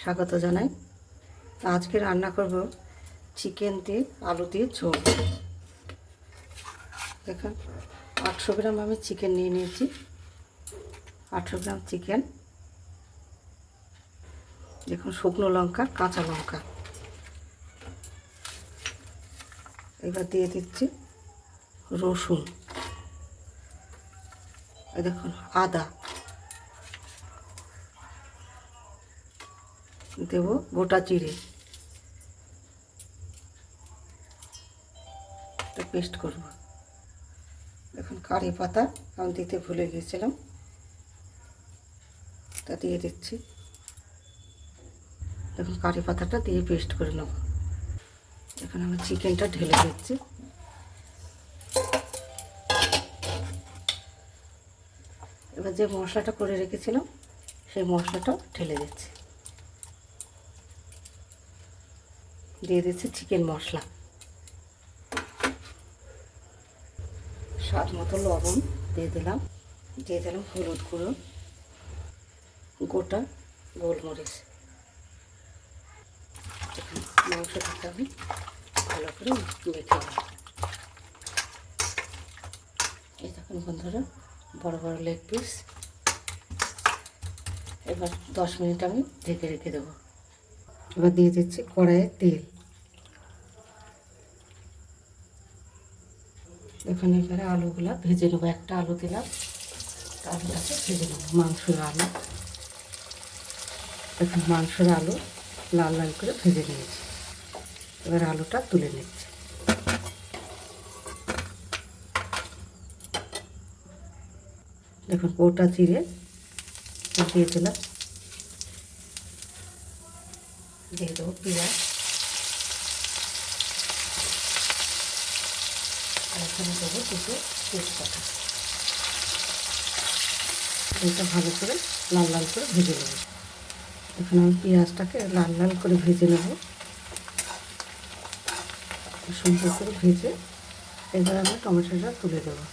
স্বাগত জানাই। আজকে রান্না করব চিকেন দিয়ে আলু দিয়ে ঝোল। দেখুন, আটশো গ্রাম আমি চিকেন নিয়ে নিয়েছি। আটশো গ্রাম চিকেন। দেখুন, শুকনো লঙ্কা, কাঁচা লঙ্কা। এবার দিয়ে দিচ্ছি রসুন। দেখুন, আদা। দেব গোটা একটা পেস্ট করব। এখন কারি পাতা, আমি দিতে ভুলে গিয়েছিলাম। তা দিয়ে দিচ্ছি। দেখুন কারি পাতাটা দিয়ে পেস্ট করে নেব। এখন আমি চিকেনটা ঢেলে দিচ্ছি। এবার যে মশলাটা করে রেখেছিলাম, সেই মশলাটা ঢেলে দিচ্ছি। দিয়ে দিচ্ছি চিকেন মশলা। স্বাদ মতো লবণ দিয়ে দিলাম। দিয়ে দিলাম হলুদ গুঁড়ো, গোটা গোলমরিচ। মাংসটাকে আমি ভালো করে মেখে নেব। এই বন্ধুরা, বড় বড় লেগ পিস এবার দশ মিনিট আমি ঢেকে রেখে দেবো। এবার দিয়ে দিচ্ছি কড়াইয়ে তেল। এখানে এবারে আলুগুলা ভেজে নেব, একটা আলু দিলাম, আলুটাকে ভেজে নেব, মাংসের আলু। এখন মাংসের আলু লাল লাল করে ভেজে নিয়েছি। এবার আলুটা তুলে নিচ্ছি। দেখুন গোটা চিড়ে দিয়ে দিলাম। দিয়ে দেবো পেঁয়াজ আর এখানে দেবো দুটো তেজপাতা। এটা ভালো করে লাল লাল করে ভেজে নেব। এখন আমি পেঁয়াজটাকে লাল লাল করে ভেজে নেব। সুন্দর করে ভেজে এবার আমি টমেটোটা তুলে দেবো।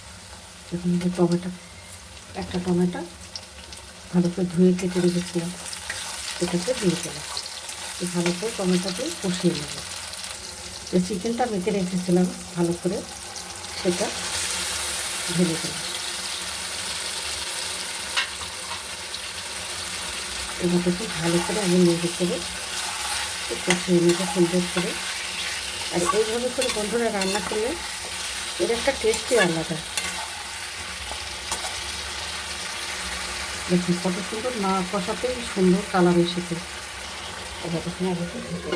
এখন যে টমেটো, একটা টমেটো ভালো করে ধুয়ে কেটে রেখেছিলাম এটাকে দিয়ে দিলাম ভালো করে টমেটোকে কষিয়ে নেব। যে চিকেনটা মেখে রেখেছিলাম ভালো করে, সেটা ঢেলে দিলাম এবার খুব ভালো করে আমি নেড়ে করে কষিয়ে নেব সুন্দর করে। আর এইভাবে করে বন্ধুরা রান্না করলে এর একটা টেস্টই আলাদা। দেখুন কত সুন্দর না কষাতেই সুন্দর কালার এসেছে। দেখুন আলুটা ঢেকে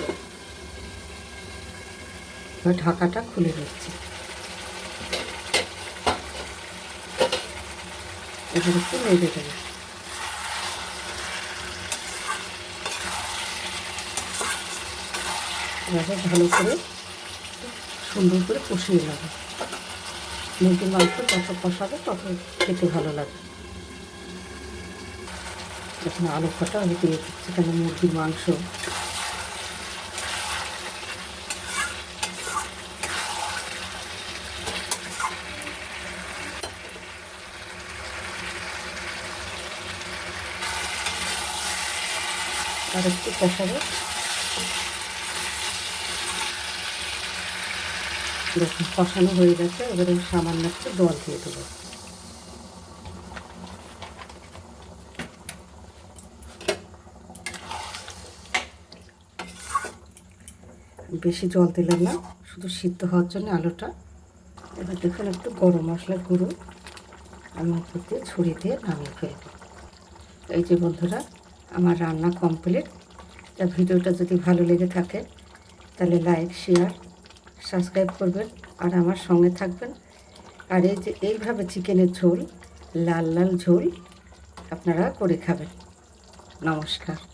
এবার ঢাকাটা খুলে দিচ্ছি এবার একটু নেড়ে দেবো। এবার ভালো করে সুন্দর করে কষিয়ে নেব। মুরগির মাংস যত কষাবে তত খেতে ভালো লাগে এখন আলু ফাটা আমি দিয়ে দিচ্ছি কেন মুরগির মাংস। আর একটু কষাবো। দেখুন, কষানো হয়ে গেছে, এবারে সামান্য একটু জল দিয়ে দেবো। বেশি জল দিলাম না, শুধু সিদ্ধ হওয়ার জন্য আলুটা। এবার দেখুন একটু গরম মশলার গুঁড়ো আমি উপর দিয়ে ছড়িয়ে দিয়ে নামিয়ে ফেলব। এই যে বন্ধুরা, আমার রান্না কমপ্লিট তা ভিডিওটা যদি ভালো লেগে থাকে, তাহলে লাইক শেয়ার সাবস্ক্রাইব করবেন আর আমার সঙ্গে থাকবেন। আর এই যে এইভাবে চিকেনের ঝোল, লাল লাল ঝোল আপনারা করে খাবেন। নমস্কার।